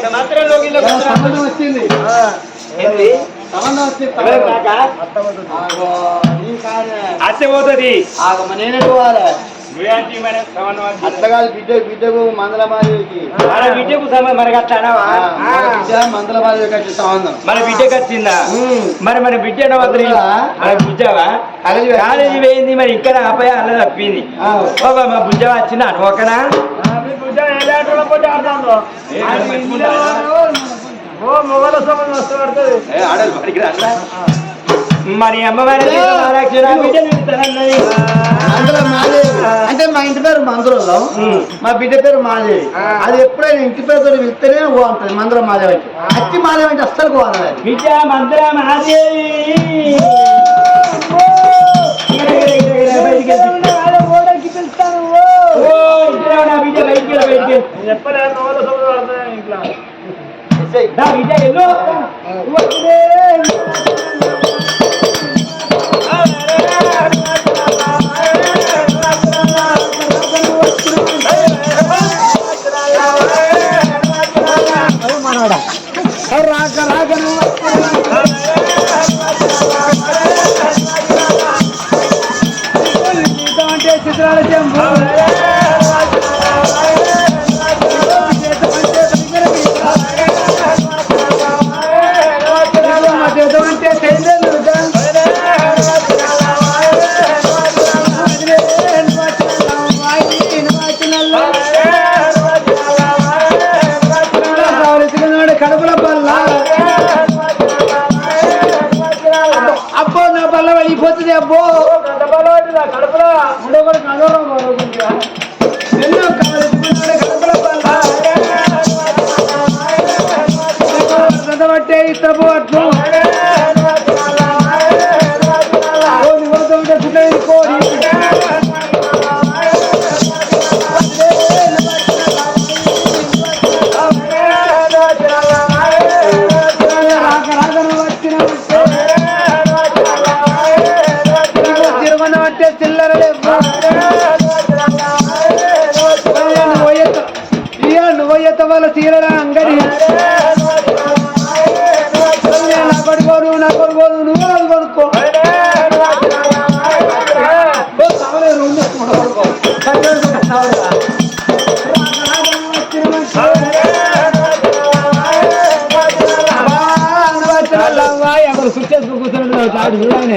సంబంధం వచ్చింది. మరి నేనే పోవాలి. మరి? అత్తగారు బిడ్డ బిడ్డకు మందల మాదిరికి మన బిడ్డకు మనకి అట్లా? బిడ్డ మందల మాదిరికి సంబంధం. మన బిడ్డకి వచ్చిందా. మరి మన బిడ్డ మన బుజ్జావా? కాలేజీ పోయి- కాలేజీ పోయింది మరి ఇక్కడ ఆపయ అల్ల తప్పింది. మా బుజ్జవ వచ్చిందా అనుకోకనా మరి అమ్మవారి మాదేవి అంటే మా ఇంటి పేరు ఉమ్. మా బిడ్డ పేరు మాదేవి. అది ఎప్పుడైనా ఇంటి పేరుతో వెళ్తేనే బాగుంటుంది మందుల మాదేవి అంటే అచ్చి మాదేవి అంటే అస్సలు బాగుంటుంది. బిడ్డ మహాదేవి. ఇక్కడ, Hallelujah. తిరుమనమంటే చిల్లర లేవు. వాళ్ళ తీరడా అంగడి నా నా కొడుకోను నువ్వు అది కొనుక్కో ఎవరు కూర్చున్నాడు చాడు చూడాలి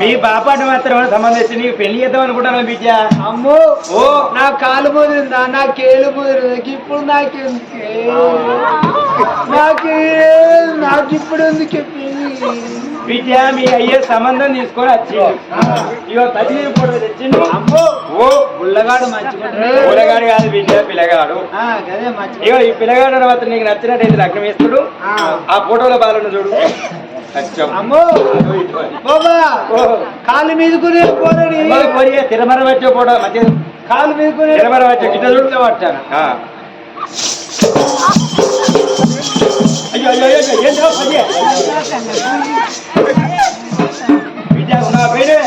మీ బాపాటి మాత్రం సంబంధించి నీకు పెళ్ళి చేద్దాం అనుకుంటాను బిడ్డ? అమ్మో! ఓ! నా కాలు ముదిరిందా? నా కేలు ముదిరిందా? ఇప్పుడు నాకెందుకే? నాకే? నాకు ఇప్పుడు ఎందుకు బిడ్డ మీ అయ్యే సంబంధం తీసుకొని వచ్చిండు. ఇగో తల్లి ఫోటో తెచ్చిండు. అమ్మో! ఓ గుల్లగాడు మంచిగా కూరగాడు కాదు బిడ్డ పిల్లగాడు. ఇగో ఈ పిల్లగాడు మాత్రం నీకు నచ్చినట్టయితే వేస్తాడు ఆ. ఫోటోలో బాలను చూడు. కాలు మీదుకునే పోరడి మరి పోయి తిరుమల వచ్చే ఫోటో మంచిగా కాలు మీదుకునే. తిరుమల వచ్చే గిట్ట చూడు పట్టాను. అయ్యో అయ్యో అయ్యో ఏం పది? ఉన్నా పేరే.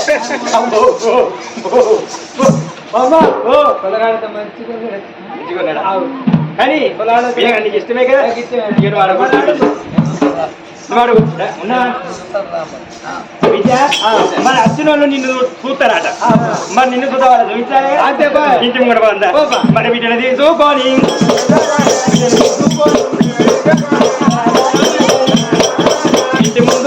పిల్లగాడితో మంచిగా? కానీ ఇష్టమే కదా? ఇష్టమే. ఉన్నా విద్య? మరి అర్జున వాళ్ళు నిన్ను చూస్తారట. మరి నిన్ను చూద్దా చూపించాలి? అంతే. ఇంటి ముంగడ బాగుందా. మరి వీటిని తీసుకోని ఇంటి ముందు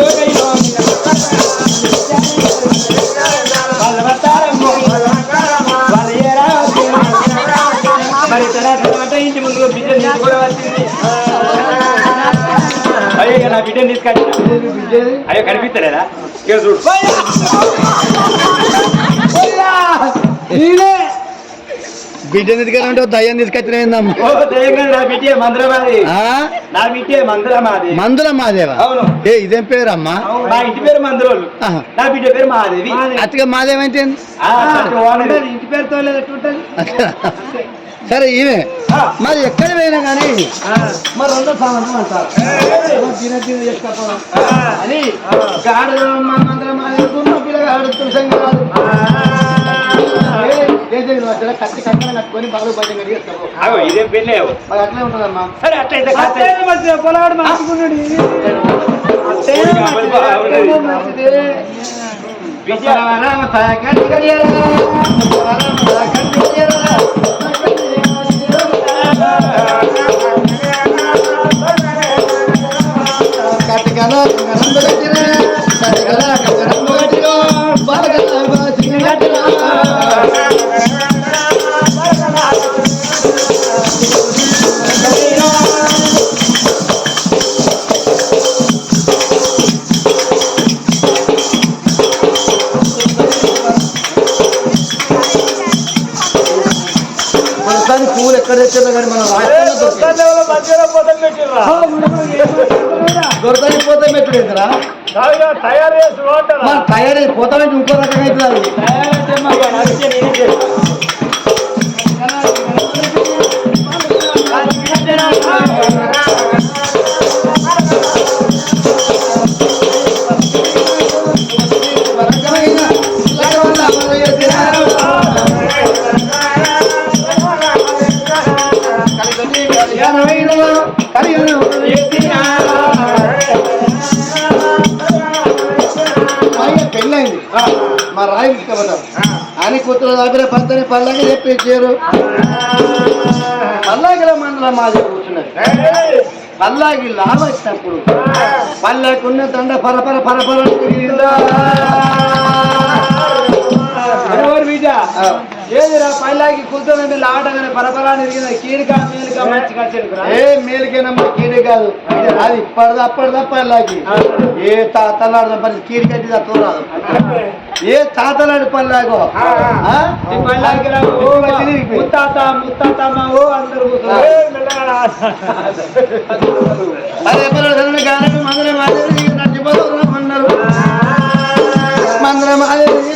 వచ్చింది. మరి తర్వాత ఇంటి ముందు బిడ్డ కూడా వచ్చింది మాదేవి బిడ్డేది అయ్యో కనిపిస్తలేదా ఇక్కడ చూడు బిడ్డని తీసుకెళ్ళి దయ్యం నా నా మందిరమాది మందుల మాదేవా అవును. ఏ ఇదేం పేరమ్మా? మా ఇంటి పేరు ఆహా. నా బిడ్డ పేరు మహాదేవి. అతిగా సత్యం వానది. ఇంటి పేరుతో సరే ఈమె. మరి ఎక్కడ పోయినా కానీ మరి రెండో సామాన్ అంటారు. తిన తిన చేసుకోపోవడం అని పిల్లగాడు కత్తి కట్టుకొని బాగా ఇదేం మరి అట్లే ఉంటుందమ్మా. సరే అట్లయితే మార్చుకున్నాడు మనసారి దొరకని పోతే మెట్టురా తయారు చేసి పోతామంటే ఇంకో రకంగా అవుతుంది అని కూతురు దగ్గర భర్తని పల్లకి చెప్పించారు పల్లాగిల మండలం మాది కూర్చున్నది పల్లాకి లాభ వచ్చినప్పుడు పల్లెకున్న దండ పరపర పరపర ఏదిరా పైలాకి కూర్చొని మీద ఆటగానే పరపరా నిరిగింది కీడిక మేలుక ఏ మేలుకేనమ్మా కీడే కాదు. అది ఇప్పటిదా అప్పటిదా పల్లాకి ఏ తాతలాడు పని కీడి కట్టి తక్కువరాదు ఏ తాతలాడి పల్లాగో ముత్తాత ముత్తాత మా ఓ అందరు కూర్చోరు అదే కానీ మందరం నడిచిపోతున్నారు మందరం మాదేవి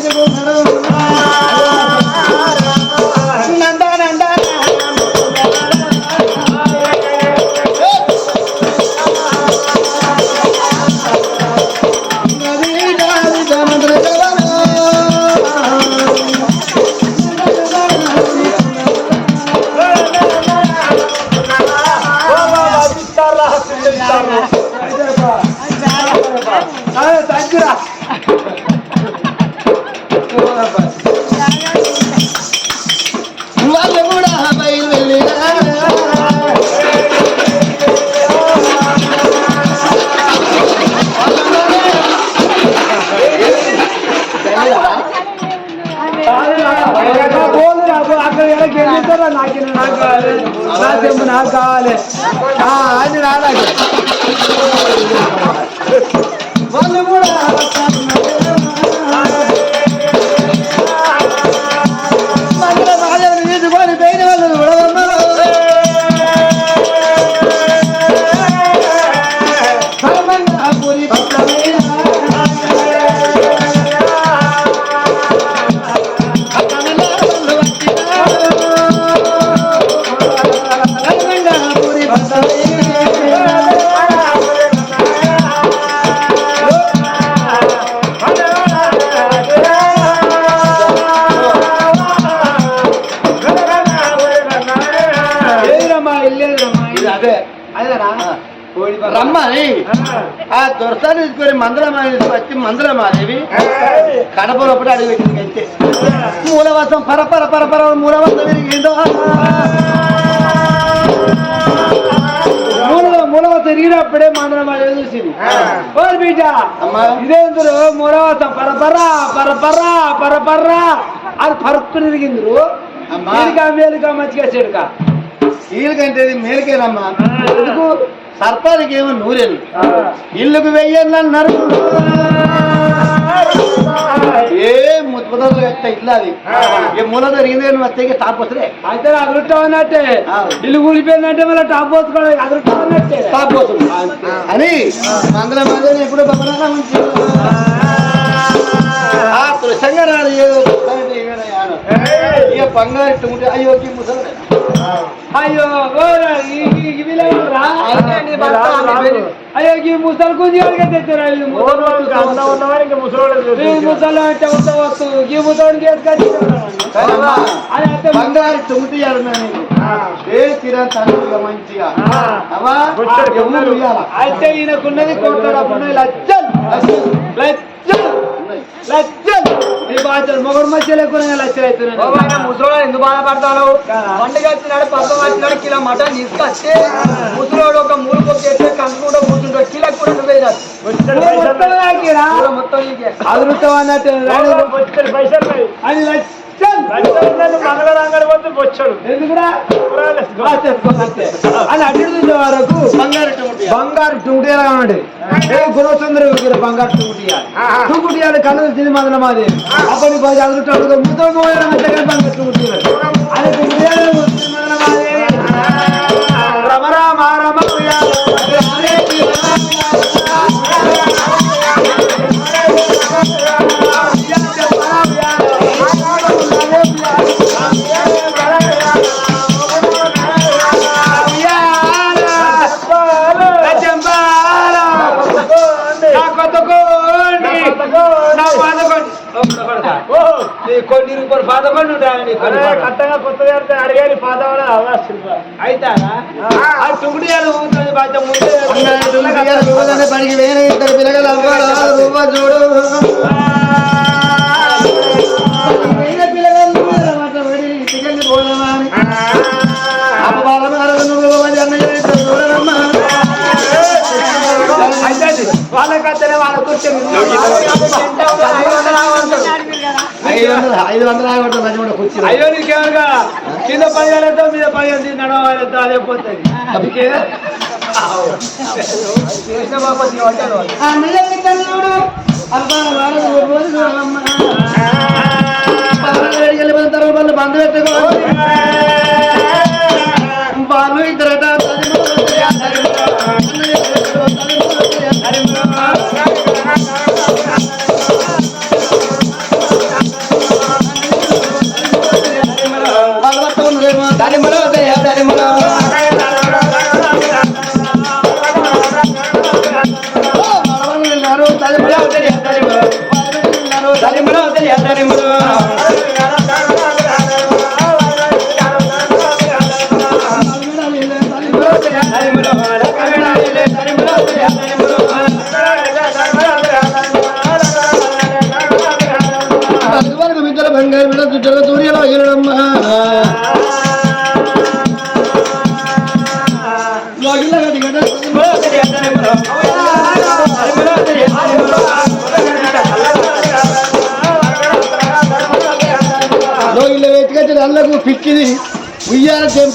అదే. అదేరా. రమ్మని ఆ. దొరసాన్ని తీసుకొని మందరమాదేవి తీసుకొచ్చి మందరమాదేవి కడప లోపల అడిగి పెట్టింది అంతే మూలవాసం పరపర పరపర మూలవాసం విరిగిందో మూల మూలవ తిరిగినప్పుడే మందరం అది చూసింది. ఓ బీజ. అమ్మా. ఇదేందురు మూలవత పరపరా పరపరా పరపరా అది పరుక్కు తిరిగిందిరు అమ్మా. మేలుగా మంచిగా చెడుక వీళ్ళకంటే ఇది మేలుకేనమ్మా ఎందుకు? సర్పానికి ఏమో నూరేళ్ళు. ఇల్లుకు వెయ్యేళ్ళు అన్నారు ఏ ముద్దులు కట్ట ఇల్లు అది ఏ మూల జరిగింది వస్తే టాప్ వస్తే అయితే అదృష్టం అన్నట్టే. ఇల్లు కూలిపోయిందంటే మళ్ళీ టాప్ పోసుకోవడం అదృష్టం అన్నట్టే. టాప్ పోతుంది. అని మంగళ మందిని ఎప్పుడు ఉంచి ఆ రాదు ఏదో. ఇక బంగారు ఇట్టుకుంటే అయ్యో ముసలి అయ్యో? అయ్యో ఈ ముసలి గుంజి అడిగే తెచ్చారా? ముసలి అంటే ఉండవచ్చు ఈ ముసలికి బంగారు తండ్రిగా మంచిగా? అయితే ఈయనకున్నది కోట్ల డబ్బున్నది లచ్చలు మొగడు మధ్య లేకుండా అవుతున్నాయి ముసలోడు ఎందుకు బాధపడతావు పండుగ వచ్చినాడు పబ్బం వచ్చినాడు కిలో మటన్ తీసుకొచ్చి ముసలోడు ఒక మూడు కొద్ది ఎత్తే కంచుకుంటూ కూర్చుంటాడు కిలో కూడా నువ్వే మొత్తం అదృష్టం అన్నట్టు అది లక్ష అని అటు ఇటు చూసే వరకు బంగారు ఏ గుణసుందరి విగ్రహం బంగారు టుంగుటియాలి టుంగుటియాలి కళ్ళు తిని మొదల మాది. అప్పటి పది మధ్య బంగారు టుంగుటియాలి అది టుంగుటియాలి మొదల మాది పాత. అయితారా? ఆ. టుంగుడియాలు ఊగుతుంది బాధ్యత ముందే బంగారు తుమ్మిటి రోజనే పనికి వేరే ఇద్దరు పిల్లలు అవ్వాలి. చూడు. వాళ్ళ కూర్చొని. ఐదు వందలు ఐదు వందలు ఆగొట్టు మంచి కూడా కూర్చుని అయ్యో కింద మీద తీసి నడవాలి ఎంతో అదే పోతుంది బాపతి పట్టాడు వాడు. అన్నయ్య ఇద్దరు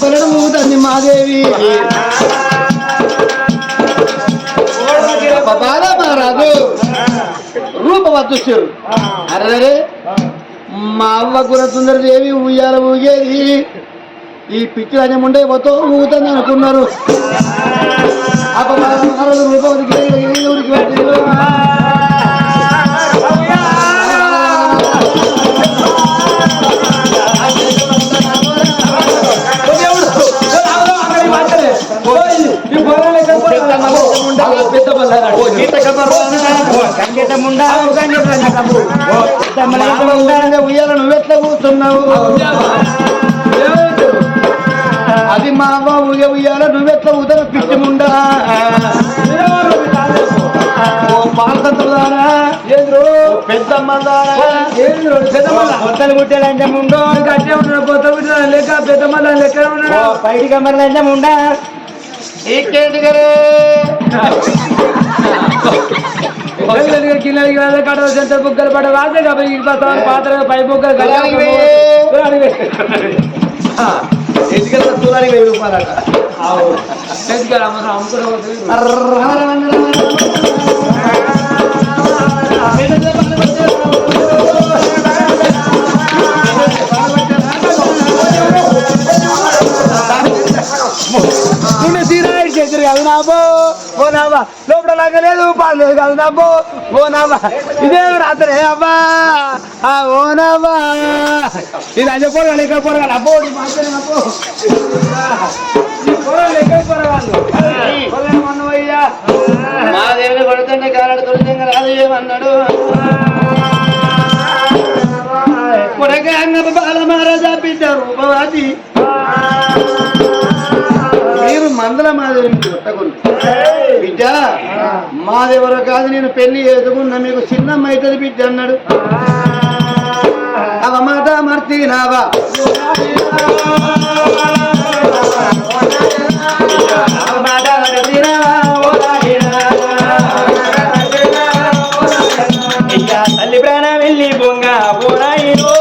ఉయ్యాల చెంపలను మూగుతుంది మాదేవి బాగా మారాదు రూపవద్దు అరే మా అవ్వ గురసుందరదేవి ఉయ్యాల ఊగేది ఈ పిచ్చి రాజ్యం ఉండే పోతో ఊగుతుంది అనుకున్నారు అపమానాలు రూపవతికి ఊరికి ఉయ్యాల నువ్వెట్లా కూర్చున్నావు అది మా అవ్వ ఊగే ఉయ్యాల నువ్వెట్లా ఊదర పిచ్చి ముండా ఓ పాలసంతులారా పెద్దమ్మలారా కొత్తలు కుట్టాలంటే ముందు కట్టే ఉన్నాడు కొత్త కుట్టాలి లెక్క పెద్ద మళ్ళీ లెక్క ఉన్నాడు బయటికి అమ్మర్లంటే ముండా? ఇంకేంటి గారు కిందకి వెళ్ళి కడ సెంత బుగ్గలు పడ వాసే కాబట్టి ఈ పాత్ర పై బుగ్గలు కులానికి వెయ్యి. తులానికి వెయ్యి రూపాయలట లాగలేదు పాలేదు కాదు నాబో ఓ ఇదే రాత్రి అబ్బా. ఆ ఓ ఇది అదే పోరగాలి ఎక్కడ పోరగాలి అబ్బో ఇది మాత్రమే మా కొడుతుంటే కాలాడు తొలిదంగా రాదు ఏమన్నాడు? కొడగా బాల మహారాజా బిడ్డ రూపవాది మందల మాదేవి కొట్టకుండా బిడ్డ మాదెవరో కాదు నేను పెళ్ళి ఎదుగున్నా మీకు చిన్నమ్మ అవుతుంది బిడ్డ అన్నాడు. అవ మాట మర్తినావా అవ మాట తల్లి ప్రాణం వెళ్ళి బొంగ పోరాయిరో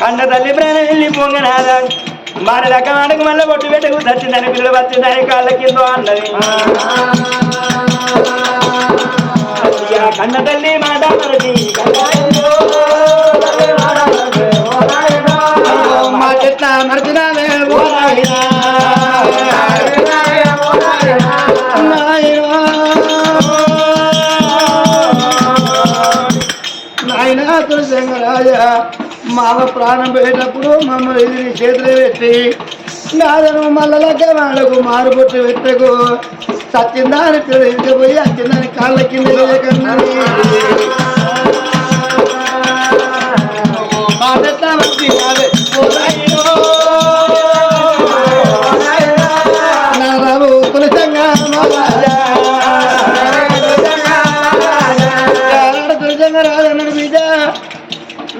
కన్న తల్లి మరి లక్క మాటకు మళ్ళీ బొట్టు పెట్టకు చచ్చిందని పిల్లలు వచ్చిందని కాళ్ళ కింద అన్నది. కన్న తల్లి మాట మరచి మా చెట్ల నాయనా. తులసింగరాజా మావ ప్రాణం పోయేటప్పుడు మమ్మల్ని ఇది చేతులు పెట్టి నాదను మళ్ళలకే వాళ్ళకు మారుబొట్టు పెట్టకు సత్యందాన్ని తెలియకపోయి అత్యందాన్ని కాళ్ళ కింద వేయకన్నది. మా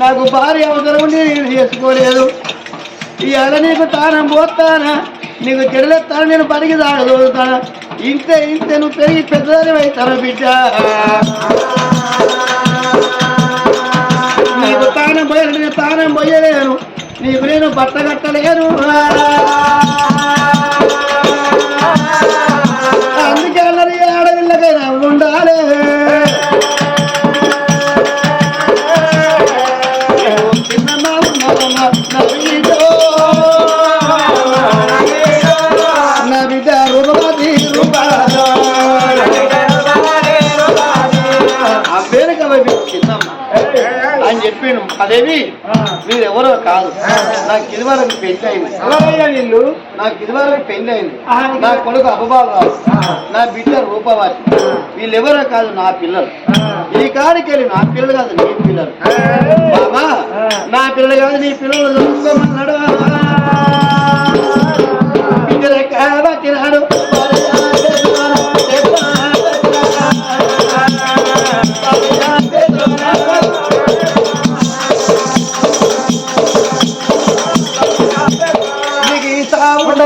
నాకు భార్య అవసరం ఉండి నేను చేసుకోలేదు. ఇవాళ నీకు తానం పోతానా? నీకు చెడలేస్తాను నేను పనికి తాగదోడుతానా ఇంతే ఇంతే నువ్వు పెరిగి పెద్దదాని అవుతాను బిడ్డ? నీకు తానం పోయాలంటే నేను తానం పోయలేను. నీకు నేను బట్ట కట్టలేను అందుకే అన్నది ఆడపిల్లకైనా ఉండాలి. చెప్పిండు అదేవి మీరు ఎవరో కాదు. నాకు ఇది వరకు పెళ్ళి అయింది వీళ్ళు? నాకు ఇది వరకు పెళ్ళి అయింది నా కొడుకు అపబాలు నా బిడ్డ రూపవతి వీళ్ళెవరో కాదు నా పిల్లలు. ఈ కాడికి వెళ్ళి నా పిల్లలు కాదు నీ పిల్లలు. బాబా నా పిల్లలు కాదు నీ పిల్లలు చూసుకోమన్నాడు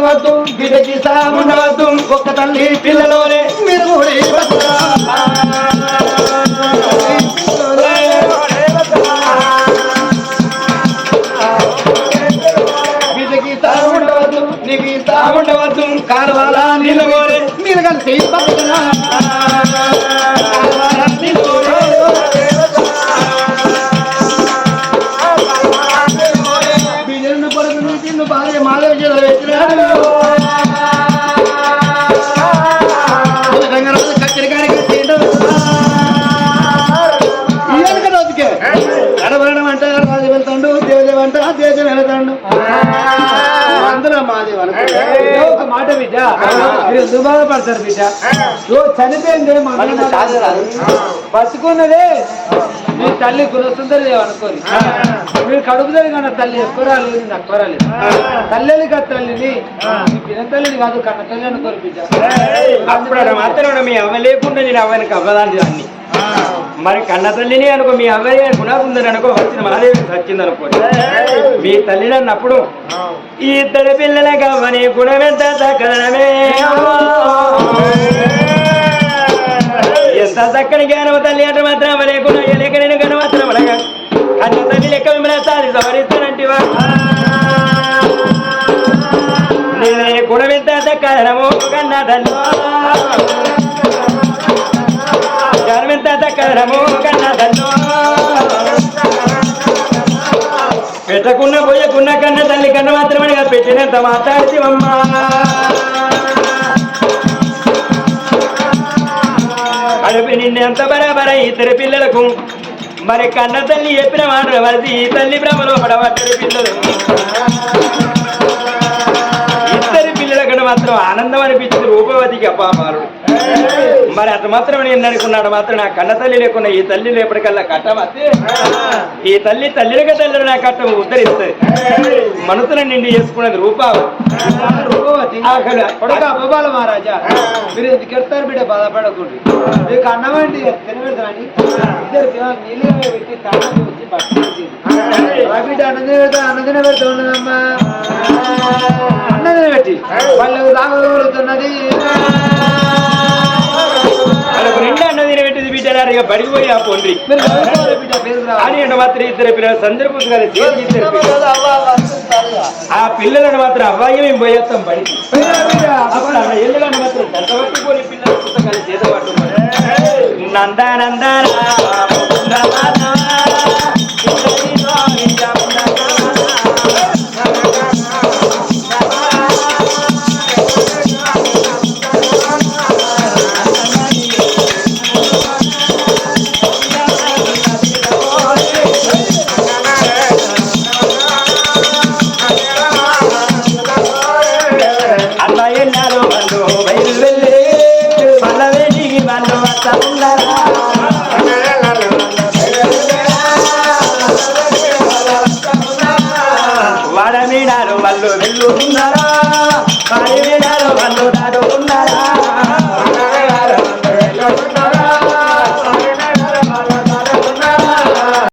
సావు ఉండవద్దు బిడ్డకి సాగుండవద్దు ఒక్క తల్లి పిల్లలోనే మీరు బాధపడతారు బిడ్డ ఓ చనిపోయింది మా అమ్మ బతుకున్నదే. మీ తల్లి గుణసుందరి అనుకోని మీరు కడుపు జరిగిన తల్లి ఎక్కువ రాలేదు నాకు రాలేదు తల్లిని కాదు తల్లిని. మీ పిన తల్లిని కాదు కన్న తల్లి అనుకోరు అప్పుడు మాత్రం మీ అవ్వ లేకుండా నేను అవ్వనికి అవ్వదాన్ని అన్ని మరి కన్న తల్లిని అనుకో మీ అవ్వయ్య గుణాకుందని అనుకో వచ్చిన మహాదేవి వచ్చింది అనుకో మీ తల్లిని అన్నప్పుడు ఈ ఇద్దరు పిల్లల గవ్వని గుణమెంత చక్కదనమే ఎంత చక్కని తల్లి అంటే మాత్రం లేకుండా లేక నేను గణ అనగా? అన్న తల్లి లెక్క మిమ్మల్ని సాధి సవరిస్తానంటివా? నేనే గుణమెంత దక్కరము కన్నదల్లో జన్మెంత దక్కరము కన్నదల్లో పెట్టకున్న పోయకున్న కన్న తల్లి కన్న మాత్రమే పెట్టినంత మాట్లాడితే అమ్మా అడుపు నిన్నెంత బరాబర ఇద్దరు పిల్లలకు. మరి కన్న తల్లి చెప్పిన మాట వరది ఈ తల్లి భ్రమలో పడబడ్డరు పిల్లలు. ఇద్దరు పిల్లల మాత్రం ఆనందం అనిపించింది రూపవతికి అపామారుడు మరి అటు మాత్రం నేను అనుకున్నాడు మాత్రం నా కన్న తల్లి లేకుండా ఈ తల్లి లేపటికల్లా కట్టమతే ఈ తల్లి తల్లిగా తల్లి నా కట్టం ఉద్ధరిస్తుంది మనసులను నిండి చేసుకున్నది రూపావు. కొడుక అబ్బబాల మహారాజా. మీరు ఎందుకు ఎడతారు బిడ్డ బాధపడకూడదు. మీకు అన్నం ఏంటి తినబెడతానని ఇద్దరు నీళ్ళు పెట్టి తాళం వచ్చి పట్టుకుంది బిడ్డ అన్నం తినబెడతా అన్నం తినబెడతా ఉన్నదమ్మా అన్నం తినబెట్టి వాళ్ళు తాగలుగుతున్నది వాళ్ళకు నిండా అన్నది చదువుకోవాలి బిడ్డ పేరు రా. అని మాత్రం ఇద్దరు పిల్లలు సందర్భం కదా. ఆ పిల్లలను మాత్రం అబ్బాయి మేము పోయేస్తాం బడికి. ఎల్లుగంట మాత్రం దండబట్టి పోని పిల్లలు పుస్తకాలు చేత పట్టు నందానందాన